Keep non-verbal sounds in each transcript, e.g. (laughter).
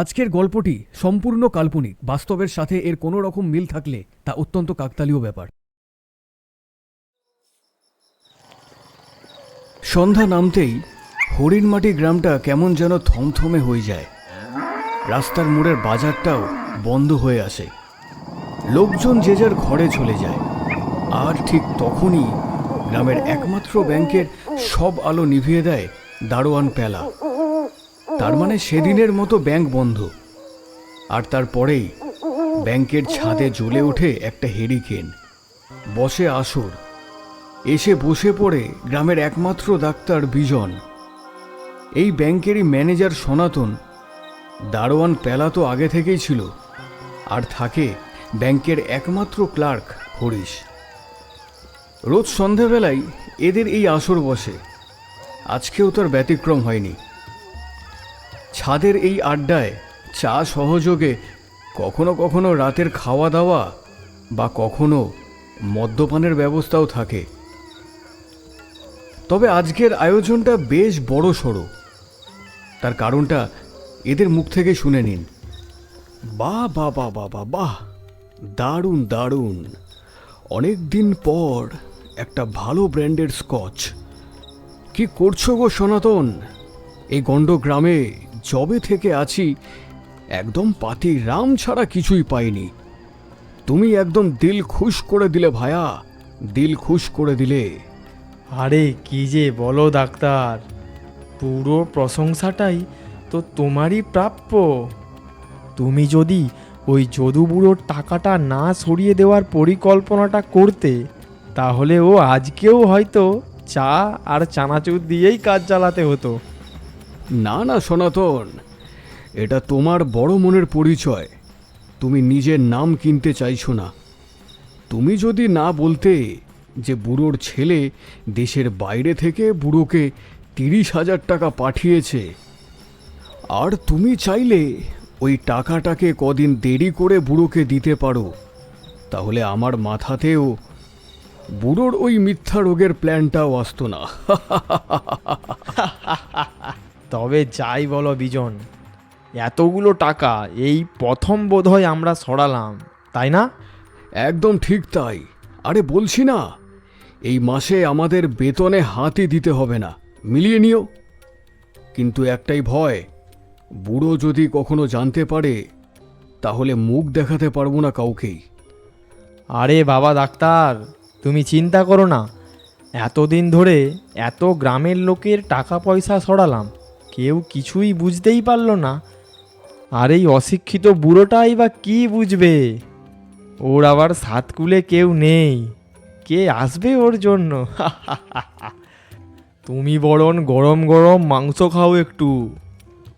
আজকের গল্পটি সম্পূর্ণ কাল্পনিক, বাস্তবের সাথে এর কোনো রকম মিল থাকলে তা অত্যন্ত কাকতালীয় ব্যাপার। সন্ধ্যা নামতেই হরিণমাটি গ্রামটা কেমন যেন থমথমে হয়ে যায়। রাস্তার মোড়ের বাজারটাও বন্ধ হয়ে আসে। লোকজন যে যার ঘরে চলে যায়। আর ঠিক তখনই গ্রামের একমাত্র ব্যাংকের সব আলো নিভিয়ে দেয় দারোয়ান পেলা। তার মানে সেদিনের মতো ব্যাংক বন্ধ। আর তারপরেই ব্যাংকের ছাদে জ্বলে ওঠে একটা হেরিকেন। বসে আসর। এসে বসে পড়ে গ্রামের একমাত্র ডাক্তার বিজন। এই ব্যাংকেরই ম্যানেজার সনাতন। দারোয়ান পেলা তো আগে থেকেই ছিল। আর থাকে ব্যাংকের একমাত্র ক্লার্ক হরিশ। রোজ সন্ধেবেলায় এদের এই আসর বসে। আজকেও তার ব্যতিক্রম হয়নি। ছাদের এই আড্ডায় চা সহযোগে কখনো কখনো রাতের খাওয়া দাওয়া বা কখনো মদ্যপানের ব্যবস্থাও থাকে। তবে আজকের আয়োজনটা বেশ বড় সড়ো। তার কারণটা এদের মুখ থেকে শুনে নিন। বাহ বা বা বাহ বাহ বাহ। দারুণ দারুণ। অনেক দিন পর একটা ভালো ব্র্যান্ডের স্কচ। কি করছ গো সনাতন? এই গণ্ড গ্রামে জবে থেকে আছি, একদম পাতি রাম ছাড়া কিছুই পাইনি। তুমি একদম দিল খুশ করে দিলে ভায়া, দিল খুশ করে দিলে। আরে কি যে বলো ডাক্তার, পুরো প্রশংসাটাই তো তোমারই প্রাপ্য। তুমি যদি ওই যদু বুড়োর টাকাটা না সরিয়ে দেওয়ার পরিকল্পনাটা করতে, তাহলে ও আজকেও হয়তো চা আর চানাচুর দিয়েই কাজ চালাতে হতো। না না, সনাতন, এটা তোমার বড় মনের পরিচয়। তুমি নিজের নাম কিনতে চাইছো না। তুমি যদি না বলতে যে বুড়োর ছেলে দেশের বাইরে থেকে বুড়োকে তিরিশ হাজার টাকা পাঠিয়েছে, আর তুমি চাইলে ওই টাকাটাকে কদিন দেরি করে বুড়োকে দিতে পারো, তাহলে আমার মাথাতেও বুড়োর ওই মিথ্যা রোগের প্ল্যানটাও আসতো না। (laughs) তবে যাই বলো বিজন এতগুলো টাকা এই প্রথম বোধহয় আমরা সরালাম তাই না? একদম ঠিক তাই। আরে বলছি না এই মাসে আমাদের বেতনে হাতই দিতে হবে না মিলিয়ে নিও। কিন্তু একটাই ভয় বুড়ো যদি কখনো জানতে পারে তাহলে মুখ দেখাতে পারব না কাউকেই। আরে বাবা ডাক্তার তুমি চিন্তা করো না এতদিন ধরে এত গ্রামের লোকের টাকা পয়সা সরালাম কেউ কিছুই বুঝতেই পারল না। আর এই অশিক্ষিত বুড়োটাই বা কি বুঝবে? ওর আবার সাতকুলে কেউ নেই। কে আসবে ওর জন্য? (laughs) তুমি বরং গরম গরম মাংস খাও একটু।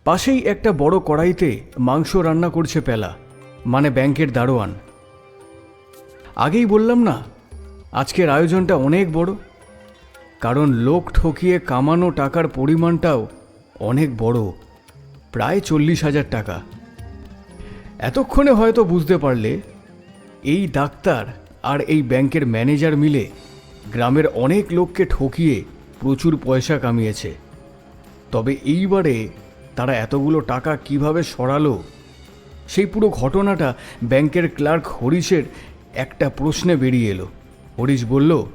পাশেই একটা বড় কড়াইতে মাংস রান্না করছে পেলা মানে ব্যাংকের দারোয়ান। আগেই বললাম না, আজকের আয়োজনটা অনেক বড়। কারণ লোক ঠকিয়ে কামানো টাকার পরিমাণটাও অনেক বড়, প্রায় চল্লিশ হাজার টাকা। এতক্ষণে হয়তো বুঝতে পারলে, এই ডাক্তার আর এই ব্যাংকের ম্যানেজার মিলে গ্রামের অনেক লোককে ঠকিয়ে প্রচুর পয়সা কামিয়েছে। তবে এইবারে তারা এতগুলো টাকা কীভাবে সরালো, সেই পুরো ঘটনাটা ব্যাংকের ক্লার্ক হরিশের একটা প্রশ্নে বেরিয়ে এলো। হরিশ বলল,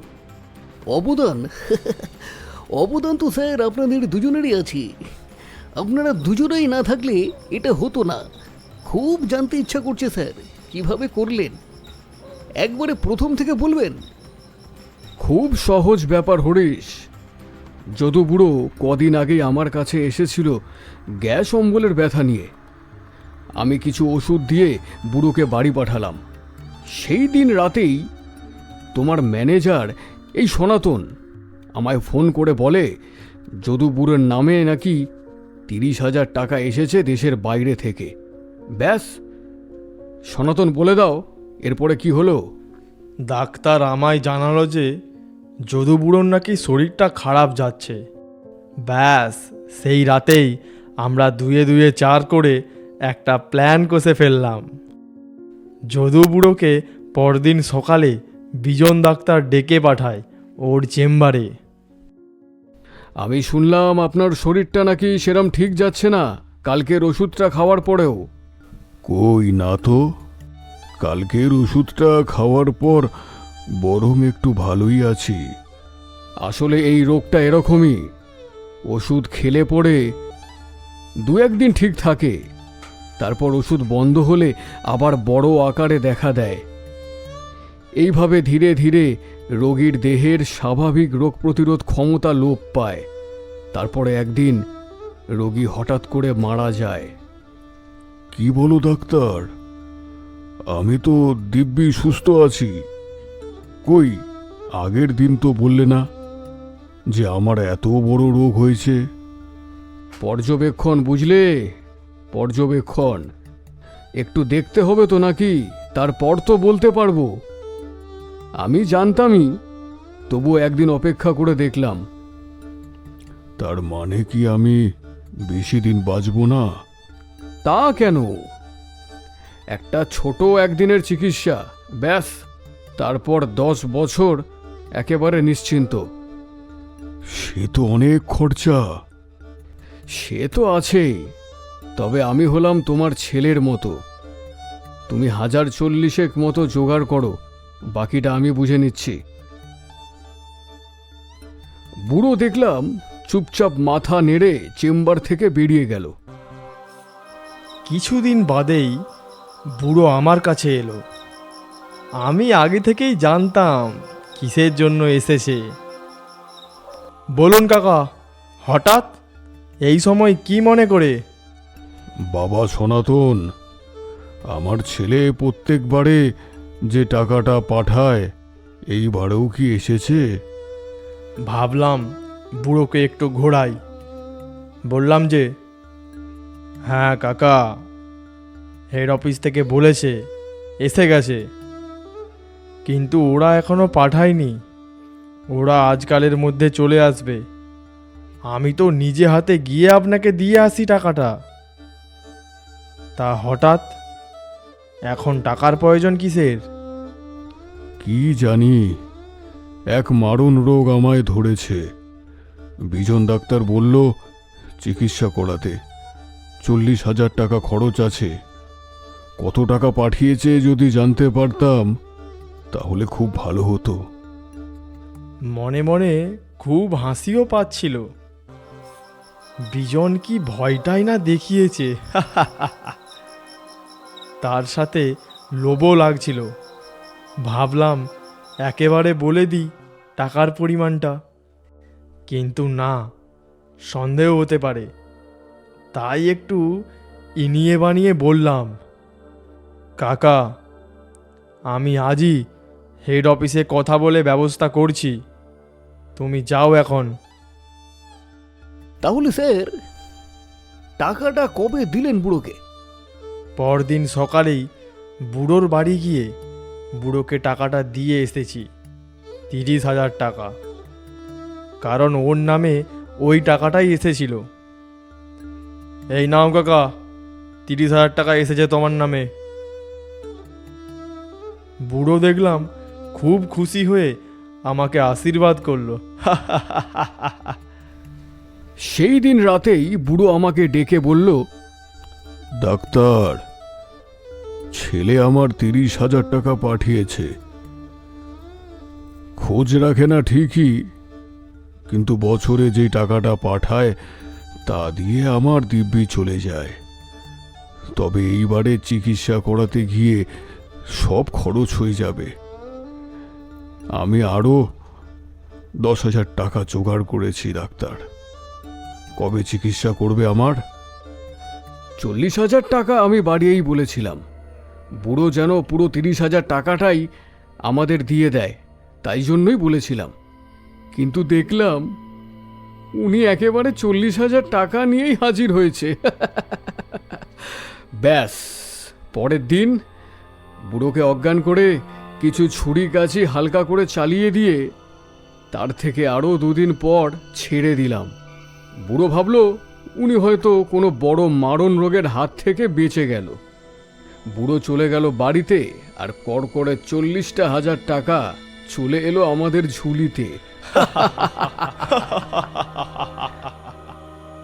অবদান? (laughs) অবদান তো স্যার, আপনাদের দুজনেরই আছে। আপনারা দুজনেই না থাকলে এটা হতো না। খুব জানতে ইচ্ছা করছে স্যার, কীভাবে করলেন? একবারে প্রথম থেকে বলবেন? খুব সহজ ব্যাপার হরিশ। যদু বুড়ো কদিন আগেই আমার কাছে এসেছিল গ্যাস অম্বলের ব্যথা নিয়ে। আমি কিছু ওষুধ দিয়ে বুড়োকে বাড়ি পাঠালাম। সেই দিন রাতেই তোমার ম্যানেজার, এই সনাতন, আমায় ফোন করে বলে, যদু বুড়োর নামে নাকি তিরিশ হাজার টাকা এসেছে দেশের বাইরে থেকে। ব্যাস, সনাতন বলে দাও, এরপরে কি হলো? ডাক্তার আমায় জানালো যে যদু বুড়োর নাকি শরীরটা খারাপ যাচ্ছে। ব্যাস, সেই রাতেই আমরা দুয়ে দুয়ে চার করে একটা প্ল্যান কষে ফেললাম। যদু বুড়োকে পরদিন সকালে বিজন ডাক্তার ডেকে পাঠায় ওর চেম্বারে। আমি শুনলাম আপনার শরীরটা নাকি সেরম ঠিক যাচ্ছে না। কালকের ওষুধটা খাওয়ার পরেও। কই না তো? কালকের ওষুধটা খাওয়ার পর বরং একটু ভালোই আছি। আসলে এই রোগটা এরকমই। ওষুধ খেলে পড়ে দু একদিন ঠিক থাকে। তারপর ওষুধ বন্ধ হলে আবার বড় আকারে দেখা দেয়। এইভাবে ধীরে ধীরে রোগীর দেহের স্বাভাবিক রোগ প্রতিরোধ ক্ষমতা লোপ পায়। তারপরে একদিন রোগী হঠাৎ করে মারা যায়। কি বলো ডাক্তার? আমি তো দিব্যি সুস্থ আছি। কই আগের দিন তো বললে না যে আমার এত বড় রোগ হয়েছে। পর্যবেক্ষণ বুঝলে? পর্যবেক্ষণ। একটু দেখতে হবে তো নাকি? তারপর তো বলতে পারব। আমি জানতামই তবু একদিন অপেক্ষা করে দেখলাম। তার মানে কি আমি বেশি দিন বাঁচব না? তা কেন? একটা ছোট একদিনের চিকিৎসা ব্যাস তারপর দশ বছর একেবারে নিশ্চিন্ত। সে তো অনেক খরচা। সে তো আছেই তবে আমি হলাম তোমার ছেলের মতো। তুমি হাজার চল্লিশেক মতো জোগাড় করো বাকিটা আমি বুঝে নিচ্ছি। বুড়ো দেখলাম চুপচাপ মাথা নেড়ে চেম্বার থেকে বেরিয়ে গেল। কিছুদিন বাদেই বুড়ো আমার কাছে এলো। আমি আগে থেকেই জানতাম কিসের জন্য এসেছে। বলুন কাকা হঠাৎ এই সময় কি মনে করে? বাবা সনাতন আমার ছেলে প্রত্যেকবারে যে টাকাটা পাঠায়, এইবারেও কি এসেছে? ভাবলাম বুড়োকে একটু ঘোরাই। বললাম যে হ্যাঁ কাকা, হেড অফিস থেকে বলেছে, এসে গেছে। কিন্তু ওরা এখনও পাঠায়নি। ওরা আজকালের মধ্যে চলে আসবে। আমি তো নিজে হাতে গিয়ে আপনাকে দিয়ে আসি টাকাটা। তা হঠাৎ এখন টাকার প্রয়োজন কিসের? কি জানি এক মারণ রোগ আমায় ধরেছে। বিজন ডাক্তার বলল চিকিৎসা করাতে। চল্লিশ হাজার টাকা খরচ আছে। কত টাকা পাঠিয়েছে যদি জানতে পারতাম তাহলে খুব ভালো হতো। মনে মনে খুব হাসিও পাচ্ছিল। বিজন কি ভয়টাই না দেখিয়েছে। (laughs) তার সাথে লোভও লাগছিল। ভাবলাম, একেবারে বলে দিই টাকার পরিমাণটা। কিন্তু না, সন্দেহ হতে পারে। তাই একটু ইনিয়ে বানিয়ে বললাম, কাকা, আমি আজই হেড অফিসে কথা বলে ব্যবস্থা করছি। তুমি যাও এখন। তাহলে স্যার, টাকাটা কবে দিলেন বুড়োকে? পরদিন সকালেই বুড়োর বাড়ি গিয়ে বুড়োকে টাকাটা দিয়ে এসেছি তিরিশ হাজার টাকা। কারণ ওর নামে ওই টাকাটাই এসেছিল। এই নাও কাকা তিরিশ হাজার টাকা এসেছে তোমার নামে। বুড়ো দেখলাম খুব খুশি হয়ে আমাকে আশীর্বাদ করল। সেই দিন রাতেই বুড়ো আমাকে ডেকে বলল ডাক্তার ছেলে আমার তিরিশ হাজার টাকা পাঠিয়েছে। খোঁজ রাখে না ঠিকই, কিন্তু বছরে যে টাকাটা পাঠায়, তা দিয়ে আমার দিব্যি চলে যায়। তবে এইবারে চিকিৎসা করাতে গিয়ে সব খরচ হয়ে যাবে। আমি আরও দশ হাজার টাকা জোগাড় করেছি, ডাক্তার। কবে চিকিৎসা করবে আমার? চল্লিশ হাজার টাকা আমি বাড়িয়েই বলেছিলাম। বুড়ো যেন পুরো তিরিশ হাজার টাকাটাই আমাদের দিয়ে দেয়, তাই জন্যই বলেছিলাম। কিন্তু দেখলাম উনি একেবারে চল্লিশ হাজার টাকা নিয়েই হাজির হয়েছে। (laughs) ব্যাস, পরের দিন বুড়োকে অজ্ঞান করে কিছু ছুরি কাছি হালকা করে চালিয়ে দিয়ে তার থেকে আরও দুদিন পর ছেড়ে দিলাম। বুড়ো ভাবল উনি হয়তো কোনো বড় মারণ রোগের হাত থেকে বেঁচে গেল। বুড়ো চলে গেল বাড়িতে আর কড়কড়ে চল্লিশটা হাজার টাকা চলে এলো আমাদের ঝুলিতে।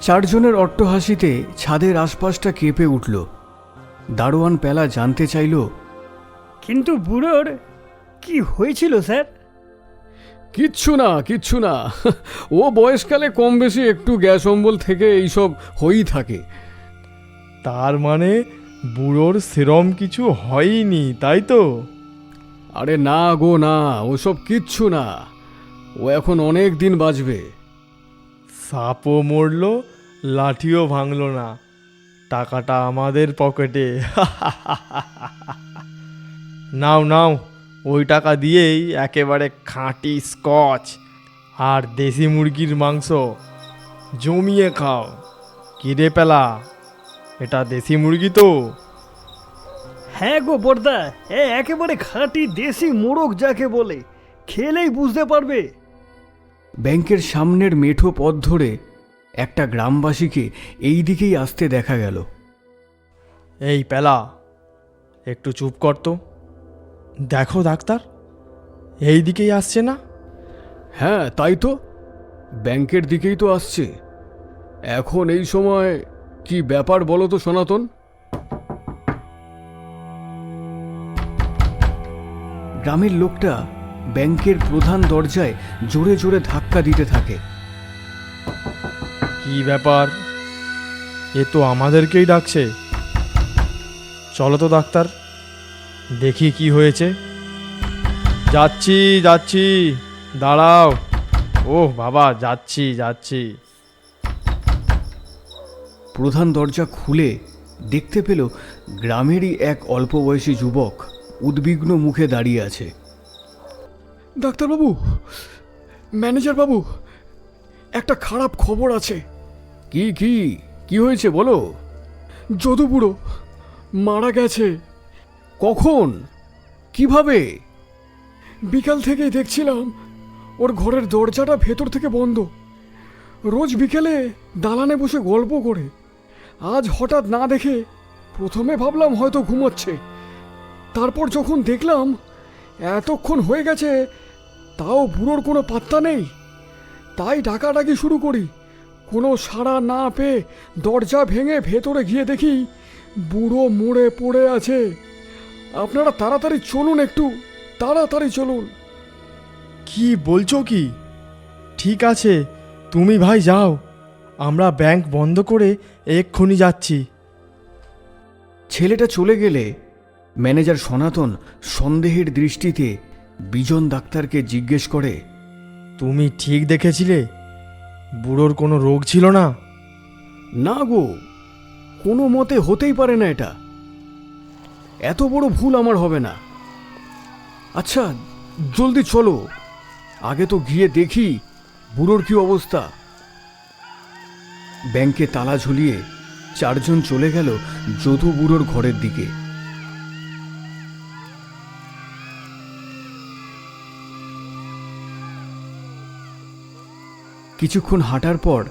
চারজনের অট্টহাসিতে ছাদের আশপাশটা কেঁপে উঠল। দারোয়ান পেলা জানতে চাইল কিন্তু বুড়োর কি হয়েছিল স্যার? কিচ্ছু না কিচ্ছু না। ও বয়সকালে কম বেশি একটু গ্যাস অম্বল থেকে এইসব হয়েই থাকে। তার মানে বুড়োর সেরম কিছু হয়নি তাই তো? আরে না গো না ওসব কিচ্ছু না। ও এখন অনেক দিন বাঁচবে। সাপও মরলো লাঠিও ভাঙল না। টাকাটা আমাদের পকেটে। (laughs) নাও নাও ওই টাকা দিয়েই একেবারে খাঁটি স্কচ আর দেশি মুরগির মাংস জমিয়ে খাও। কিরে পেলা? এটা দেশি মুরগি তো। হ্যাঁ গো বর্দা এ একেবারে খাঁটি দেশি মোরগ যাকে বলে খেলেই বুঝতে পারবে। ব্যাংকের সামনের মেঠো পথ ধরে একটা গ্রামবাসীকে এই দিকেই আসতে দেখা গেল। এই পেলা একটু চুপ কর তো। দেখো ডাক্তার এই দিকেই আসছে না? হ্যাঁ তাই তো। ব্যাংকের দিকেই তো আসছে। এখন এই সময় কি ব্যাপার বলো তো সনাতন? গ্রামের লোকটা ব্যাংকের প্রধান দরজায় জোরে জোরে ধাক্কা দিতে থাকে। কি ব্যাপার? এ তো আমাদেরকেই ডাকছে। চলো তো ডাক্তার দেখি কি হয়েছে। যাচ্ছি যাচ্ছি দাঁড়াও। ও বাবা যাচ্ছি যাচ্ছি। প্রধান দরজা খুলে দেখতে পেল গ্রামেরই এক অল্প বয়সী যুবক উদ্বিগ্ন মুখে দাঁড়িয়ে আছে। ডাক্তারবাবু ম্যানেজার বাবু একটা খারাপ খবর আছে। কি কি কি হয়েছে বলো? যদু বুড়ো মারা গেছে। কখন? কীভাবে? বিকাল থেকেই দেখছিলাম ওর ঘরের দরজাটা ভেতর থেকে বন্ধ। রোজ বিকেলে দালানে বসে গল্প করে। আজ হঠাৎ না দেখে প্রথমে ভাবলাম হয়তো ঘুমোচ্ছে। তারপর যখন দেখলাম এতক্ষণ হয়ে গেছে, তাও বুড়োর কোনো পাত্তা নেই। তাই ডাকাডাকি শুরু করি। কোনো সাড়া না পেয়ে দরজা ভেঙে ভেতরে গিয়ে দেখি বুড়ো মরে পড়ে আছে। আপনারা তাড়াতাড়ি চলুন একটু, তাড়াতাড়ি চলুন। কি বলছো কি? ঠিক আছে, তুমি ভাই যাও। আমরা ব্যাংক বন্ধ করে এক্ষুনি যাচ্ছি। ছেলেটা চলে গেলে ম্যানেজার সনাতন সন্দেহের দৃষ্টিতে বিজন ডাক্তারকে জিজ্ঞেস করে তুমি ঠিক দেখেছিলে? বুড়োর কোনো রোগ ছিল না? না গো কোনো মতে হতেই পারে না এটা। এত বড় ভুল আমার হবে না। আচ্ছা জলদি চলো। আগে তো গিয়ে দেখি বুড়োর কি অবস্থা। ব্যাংকে তালা ঝুলিয়ে চারজন চলে গেল যদু বুড়োর ঘরের দিকে। কিছুক্ষণ হাঁটার পর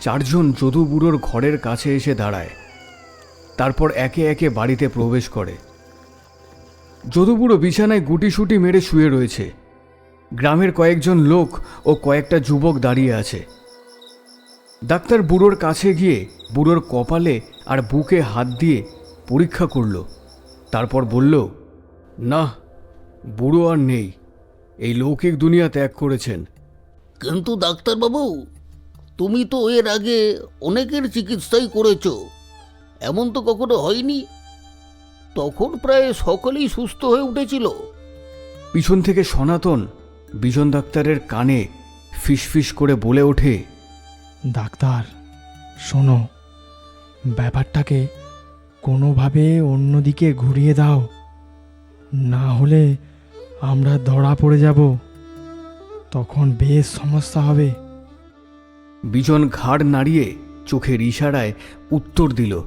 চারজন যদু বুড়োর ঘরের কাছে এসে দাঁড়ায়। তারপর একে একে বাড়িতে প্রবেশ করে। যদু বুড়ো বিছানায় গুটিসুটি মেরে শুয়ে রয়েছে। গ্রামের কয়েকজন লোক ও কয়েকটা যুবক দাঁড়িয়ে আছে। ডাক্তার বুড়োর কাছে গিয়ে বুড়োর কপালে আর বুকে হাত দিয়ে পরীক্ষা করল। তারপর বলল না বুড়ো আর নেই। এই লৌকিক দুনিয়া ত্যাগ করেছেন। কিন্তু ডাক্তারবাবু তুমি তো এর আগে অনেকের চিকিৎসাই করেছ। এমন তো কখনো হয়নি। তখন প্রায় সকলেই সুস্থ হয়ে উঠেছিল। পিছন থেকে সনাতন বিজন ডাক্তারের কানে ফিসফিস করে বলে ওঠে ডাক্তার, শোনো, ব্যাপারটাকে কোনোভাবে অন্যদিকে ঘুরিয়ে দাও। না হলে আমরা ধরা পড়ে যাব। তখন বেশ সমস্যা হবে। বিজন ঘাড় নাড়িয়ে চোখের ইশারায় উত্তর দিল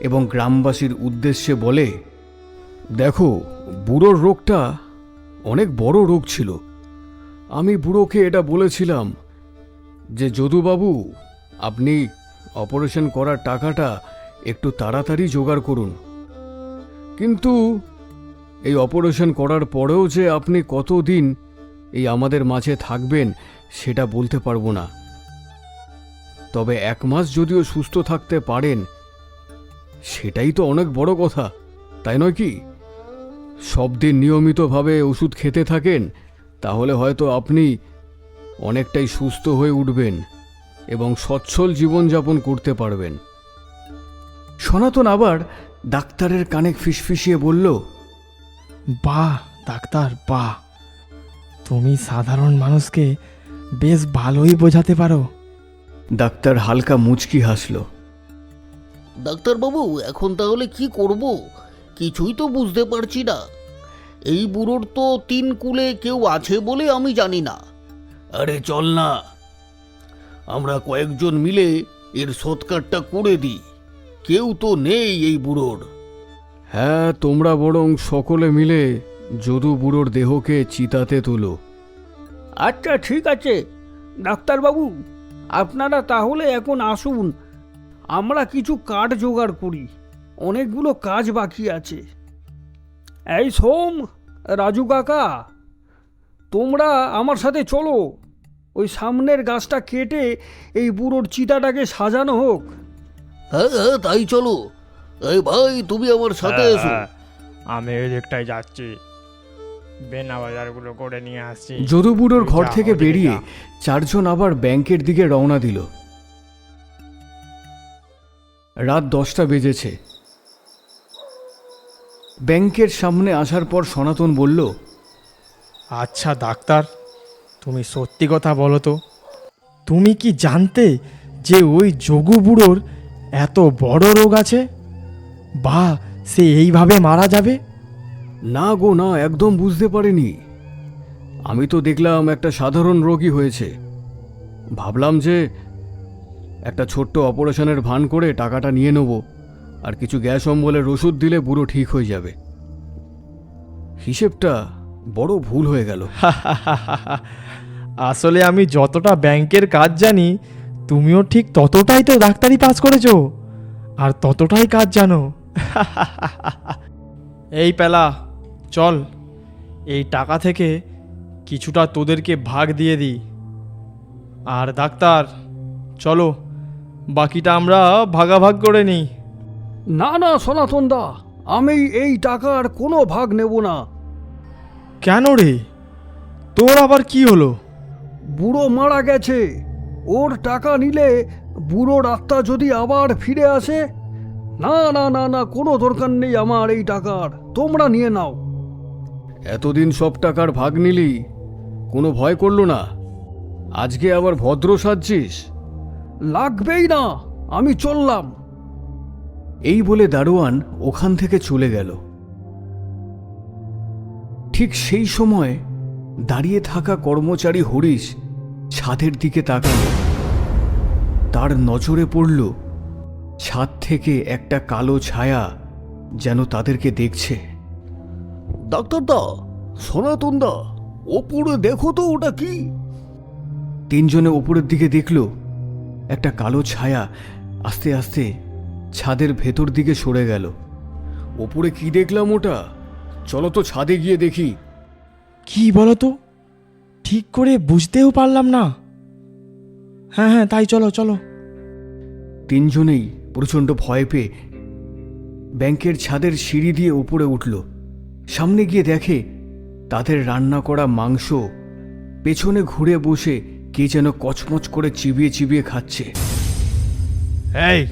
এবং গ্রামবাসীর উদ্দেশ্যে বলে, দেখো, বুড়োর রোগটা অনেক বড় রোগ ছিল। আমি বুড়োকে এটা বলেছিলাম যে যদুবাবু, আপনি অপারেশন করার টাকাটা একটু তাড়াতাড়ি জোগাড় করুন। কিন্তু এই অপারেশন করার পরেও যে আপনি কতদিন এই আমাদের মাঝে থাকবেন, সেটা বলতে পারব না। তবে এক মাস যদিও সুস্থ থাকতে পারেন, সেটাই তো অনেক বড় কথা, তাই নয় কি? সব দিন নিয়মিতভাবে ওষুধ খেতে থাকেন, তাহলে হয়তো আপনি অনেকটাই সুস্থ হয়ে উঠবেন এবং সচ্ছল জীবনযাপন করতে পারবেন। সনাতন আবার ডাক্তারের কানে ফিসফিসিয়ে বলল বাহ ডাক্তার বাহ। তুমি সাধারণ মানুষকে বেশ ভালোই বোঝাতে পারো। ডাক্তার হালকা মুচকি হাসল। ডাক্তারবাবু এখন তাহলে কি করব? কিছুই তো বুঝতে পারছি না। এই বুড়োর তো তিন কুলে কেউ আছে বলে আমি জানি না। আরে চল না। আমরা কয়েকজন মিলে এর সৎকারটা করে দিই। কেউ তো নেই এই বুড়োর। হ্যাঁ তোমরা বরং সকলে মিলে যদু বুড়োর দেহকে চিতাতে তোলো। আচ্ছা ঠিক আছে। ডাক্তারবাবু আপনারা তাহলে এখন আসুন। আমরা কিছু কাঠ জোগাড় করি। অনেকগুলো কাজ বাকি আছে। এই সোম রাজু কাকা তোমরা আমার সাথে চলো। ওই সামনের গাছটা কেটে এই বুড়োর চিতাটাকে সাজানো হোক। হ্যাঁ হ্যাঁ তাই চলো। এই ভাই তুমি আমার সাথে এসো। আমি ওই দিকটায় যাচ্ছি। বেনা বাজারগুলো করে নিয়ে আসছি। যদু বুড়োর ঘর থেকে বেরিয়ে চারজন আবার ব্যাংকের দিকে রওনা দিল। রাত দশটা বেজেছে। ব্যাংকের সামনে আসার পর সনাতন বলল আচ্ছা ডাক্তার। তুমি সত্যি কথা বলো তো। তুমি কি জানতে যে ওই যোগু বুড়োর এত বড় রোগ আছে? বা সে এইভাবে মারা যাবে? না গো না একদম বুঝতে পারিনি। আমি তো দেখলাম একটা সাধারণ রোগী হয়েছে। ভাবলাম যে একটা ছোট্ট অপারেশনের ভান করে টাকাটা নিয়ে নেব আর কিছু গ্যাস অম্বলের ওষুধ দিলে বুড়ো ঠিক হয়ে যাবে। হিসেবটা বড় ভুল হয়ে গেল। (laughs) আসলে আমি যতটা ব্যাংকের কাজ জানি তুমিও ঠিক ততটাই তো ডাক্তারি পাস করেছ। আর ততটাই কাজ জানো। (laughs) এই পেলা চল এই টাকা থেকে কিছুটা তোদেরকে ভাগ দিয়ে দিই। আর ডাক্তার চলো বাকিটা আমরা ভাগাভাগ করে নিই। না না সনাতন দা আমি এই টাকার কোনো ভাগ নেব না। কেন রে? তোর আবার কি হলো? বুড়ো মারা গেছে। ওর টাকা নিলে বুড়োর আত্মা যদি আবার ফিরে আসে? না না না না কোনো দরকার নেই আমার এই টাকার। তোমরা নিয়ে নাও। এতদিন সব টাকার ভাগ নিলি কোনো ভয় করল না? আজকে আবার ভদ্র সাজছিস? লাগবেই না আমি চললাম। এই বলে দারোয়ান ওখান থেকে চলে গেল। ঠিক সেই সময় দাঁড়িয়ে থাকা কর্মচারী হরিশ ছাদের দিকে তাকালো। তার নজরে পড়ল ছাদ থেকে একটা কালো ছায়া যেন তাদেরকে দেখছে। ডাক্তার দা সনাতন দা ওপরে দেখো তো ওটা কি? তিনজনে ওপরের দিকে দেখল একটা কালো ছায়া আস্তে আস্তে ছাদের ভেতর দিকে সরে গেল। ওপরে কি দেখলাম ওটা? চলো তো ছাদে গিয়ে দেখি। কি বলো তো? ঠিক করে বুঝতেও পারলাম না। হ্যাঁ হ্যাঁ তাই চলো চলো। তিনজনেই প্রচণ্ড ভয় পেয়ে ব্যাংকের ছাদের সিঁড়ি দিয়ে উপরে উঠল। সামনে গিয়ে দেখে তাদের রান্না করা মাংস পেছনে ঘুরে বসে কে যেন কচমচ করে চিবিয়ে চিবিয়ে খাচ্ছে। এই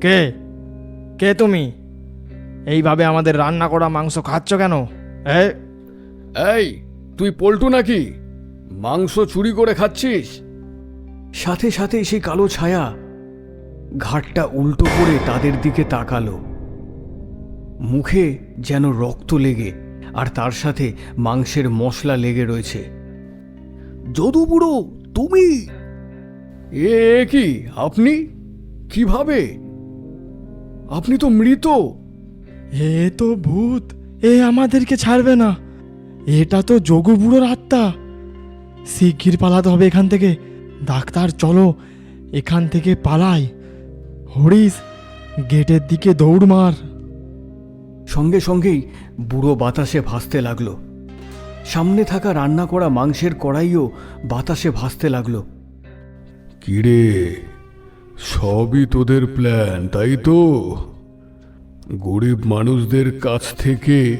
কে? কে তুমি? এইভাবে আমাদের রান্না করা মাংস খাচ্ছ কেন? এই তুই পল্টু নাকি? মাংস চুরি করে খাচ্ছিস? সাথে সাথে সেই কালো ছায়া ঘাটটা উল্টো করে তাদের দিকে তাকালো। মুখে যেন রক্ত লেগে আর তার সাথে মাংসের মশলা লেগে রয়েছে। যদু বুড়ো তুমি? এ এ কি আপনি? কীভাবে? আপনি তো মৃত। এ তো ভূত এ আমাদেরকে ছাড়বে না। এটা তো যোগু বুড়োর আত্মা। শিগগির পালাতে হবে এখান থেকে। ডাক্তার চলো। এখান থেকে পালাই। হরিশ গেটের দিকে দৌড় মার। সঙ্গে সঙ্গেই বুড়ো বাতাসে ভাসতে লাগল। সামনে থাকা রান্না করা মাংসের কড়াইও বাতাসে ভাসতে লাগল। কিরে সবই তোদের প্ল্যান তাই তো? গরিব মানুষদের কাছ থেকে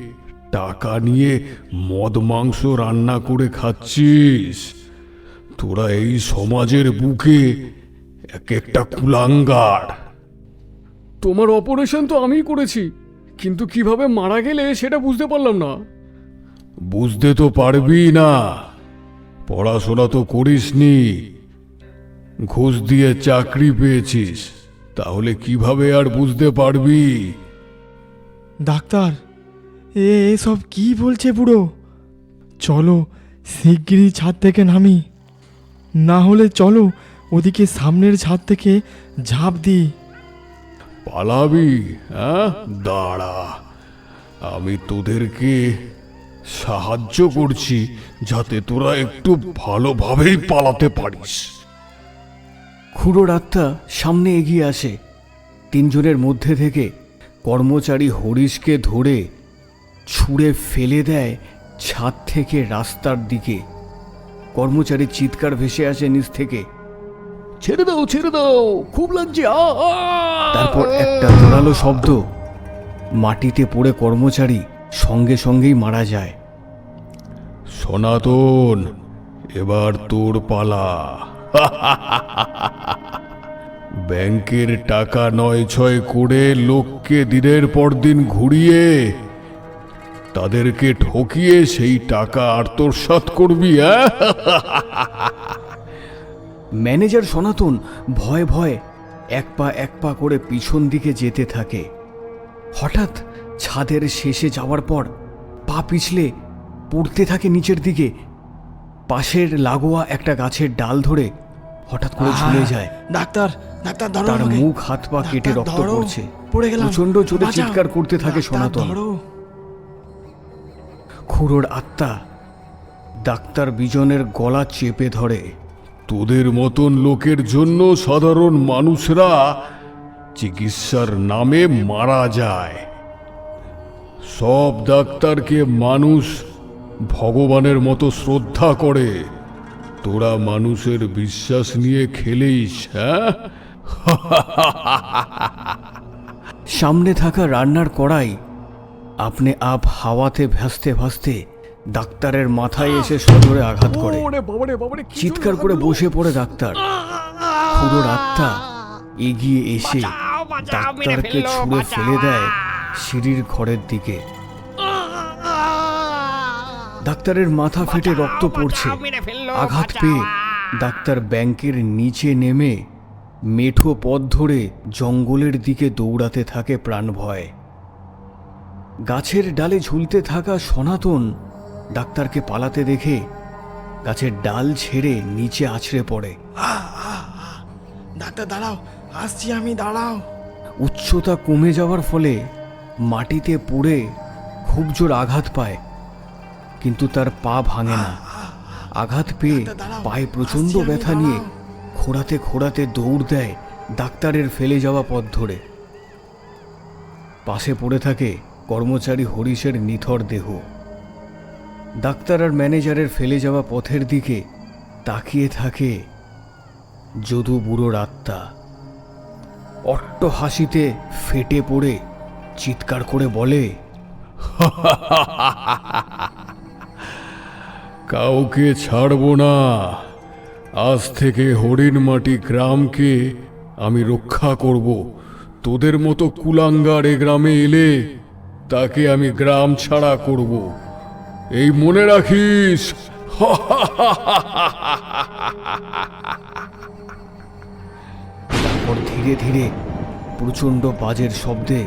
টাকা নিয়ে মদ মাংস রান্না করে খাচ্ছিস? তোরা এই সমাজের বুকে এক একটা কুলাঙ্গার। তোমার অপারেশন তো আমিই করেছি কিন্তু কীভাবে মারা গেলে সেটা বুঝতে পারলাম না। বুঝতে তো পারবি না। পড়াশোনা তো করিসনি। ঘুষ দিয়ে চাকরি পেয়েছিস তাহলে কীভাবে আর বুঝতে পারবি? ডাক্তার এ এসব কি বলছে বুড়ো? চলো শিগগিরই ছাদ থেকে নামি। না হলে চলো ওদিকে সামনের ছাদ থেকে ঝাঁপ দিই। পালাবি হ্যাঁ? দাঁড়া। আমি তোদেরকে সাহায্য করছি যাতে তোরা একটু ভালোভাবেই পালাতে পারিস। খুড়োর আত্মা সামনে এগিয়ে আসে। তিনজনের মধ্যে থেকে কর্মচারী হরিশকে ধরে ছুঁড়ে ফেলে দেয় ছাদ থেকে রাস্তার দিকে। কর্মচারী চিৎকার ভেসে আসে নিচ থেকে। ছেড়ে দাও ছেড়ে দাও খুব লাগছে! তারপর একটা জোরালো শব্দ। মাটিতে পড়ে কর্মচারী সঙ্গে সঙ্গেই মারা যায়। সনাতন এবার তোর পালা। ব্যাংকের টাকা নয় ছয় করে লোককে দিনের পর দিন ঘুরিয়ে তাদেরকে ঠকিয়ে সেই টাকা আত্মসাৎ করবি হ্যাঁ ম্যানেজার সনাতন ভয়ে ভয়ে এক পা এক পা করে পিছন দিকে যেতে থাকে। হঠাৎ ছাদের শেষে যাওয়ার পর পা পিছলে পড়তে থাকে নিচের দিকে। পাশের লাগোয়া একটা গাছের ডাল ধরে হঠাৎ করে ঝুলে যায়। ডাক্তার ডাক্তার ধরো তার মুখ হাত পা কেটে রক্ত পড়ছে। প্রচণ্ড জোরে চিৎকার করতে থাকে সনাতন। খুড়োর আত্মা। ডাক্তার বিজনের গলা চেপে ধরে তোদের মতন লোকের জন্য সাধারণ মানুষরা চিকিৎসার নামে মারা যায়। সব ডাক্তারকে মানুষ ভগবানের মতো শ্রদ্ধা করে। তোরা মানুষের বিশ্বাস নিয়ে খেলেইস হ্যাঁ? সামনে থাকা রান্নার কড়াই আপনি আপ হাওয়াতে ভাসতে ভাসতে ডাক্তারের মাথায় এসে সজোরে আঘাত করে। চিৎকার করে বসে পড়ে ডাক্তার। খুড়োর আত্মা এগিয়ে এসে ডাক্তারকে ছুঁড়ে ফেলে দেয় সিঁড়ির ঘরের দিকে। ডাক্তারের মাথা ফেটে রক্ত পড়ছে। আঘাত পেয়ে ডাক্তার ব্যাংকের নিচে নেমে মেঠো পথ ধরে জঙ্গলের দিকে দৌড়াতে থাকে প্রাণ ভয় গাছের ডালে ঝুলতে থাকা সনাতন ডাক্তারকে পালাতে দেখে গাছের ডাল ছেড়ে নিচে আছড়ে পড়ে। ডাক্তার দাঁড়াও আসছি আমি দাঁড়াও। উচ্চতা কমে যাওয়ার ফলে মাটিতে পড়ে খুব জোর আঘাত পায় কিন্তু তার পা ভাঙে না। আঘাত পেয়ে পায়ে প্রচণ্ড ব্যথা নিয়ে খোড়াতে খোঁড়াতে দৌড় দেয় ডাক্তারের ফেলে যাওয়া পথ ধরে। পাশে পড়ে থাকে কর্মচারী হরিশের নিথর দেহ। ডাক্তার আর ম্যানেজারের ফেলে যাওয়া পথের দিকে তাকিয়ে থাকে যদু বুড়োর আত্মা। অট্ট হাসিতে ফেটে পড়ে চিৎকার করে বলে, কাউকে ছাড়বো না। আজ থেকে হরিণমাটি গ্রামকে আমি রক্ষা করব। তোদের মতো কুলাঙ্গার এ গ্রামে এলে তাকে আমি গ্রাম ছাড়া করব। এই মনে রাখিস। তারপর ধীরে ধীরে প্রচণ্ড বাজের শব্দে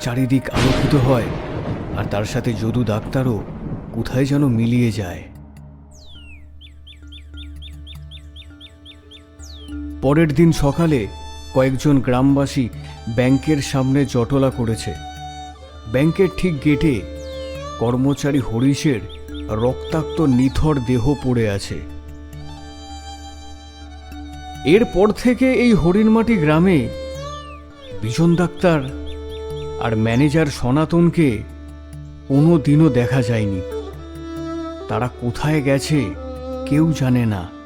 চারিদিক আলোকিত হয় আর তার সাথে যদু ডাক্তারও কোথায় যেন মিলিয়ে যায়। পরের দিন সকালে কয়েকজন গ্রামবাসী ব্যাংকের সামনে জটলা করেছে। ব্যাংকের ঠিক গেটে কর্মচারী হরিশের রক্তাক্ত নিথর দেহ পড়ে আছে। এরপর থেকে এই হরিণমাটি গ্রামে বিজন ডাক্তার আর ম্যানেজার সনাতনকে কোনো দিনও দেখা যায়নি। তারা কোথায় গেছে কেউ জানে না।